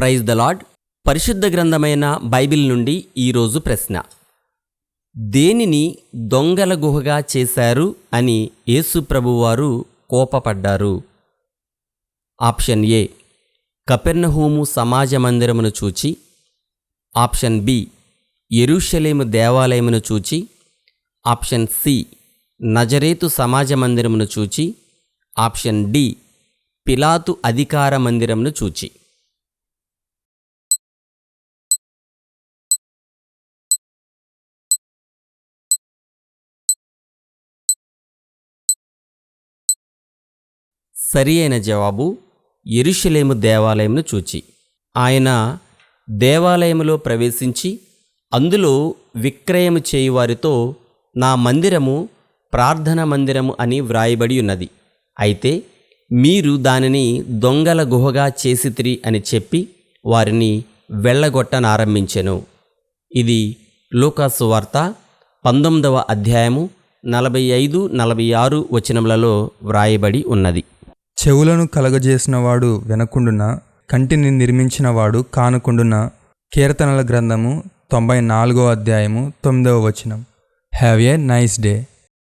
Praise the lord పరిశుద్ధ గ్రంథమైన Bible నుండి ఈరోజు ప్రశ్న. దేనిని దొంగల గుహగా చేశారు అని యేసుప్రభువారు కోపపడ్డారు? ఆప్షన్ ఏ కపెర్నహూము సమాజ మందిరమును చూచి. ఆప్షన్ బి ఎరుషలేము దేవాలయమును చూచి. ఆప్షన్ సి నజరేతు సమాజ మందిరమును చూచి. ఆప్షన్ డి పిలాతు అధికార మందిరమును చూచి. సరి అయిన జవాబు ఎరుషలేము దేవాలయమును చూచి ఆయన దేవాలయములో ప్రవేశించి అందులో విక్రయము చేయువారితో నా మందిరము ప్రార్థన మందిరము అని వ్రాయబడి ఉన్నది. అయితే మీరు దానిని దొంగల గుహగా చేసితిరి అని చెప్పి వారిని వెళ్ళగొట్టనారంభించెను ఇది లూకాసు వార్త పంతొమ్మిదవ అధ్యాయము నలభై ఐదు నలభై ఆరు వచనములలో వ్రాయబడి ఉన్నది. చెవులను కలగజేసినవాడు వినకుండున కంటిని నిర్మించినవాడు కానకుండున కీర్తనల గ్రంథము తొంభై నాలుగో అధ్యాయము తొమ్మిదవ వచనం. Have a nice day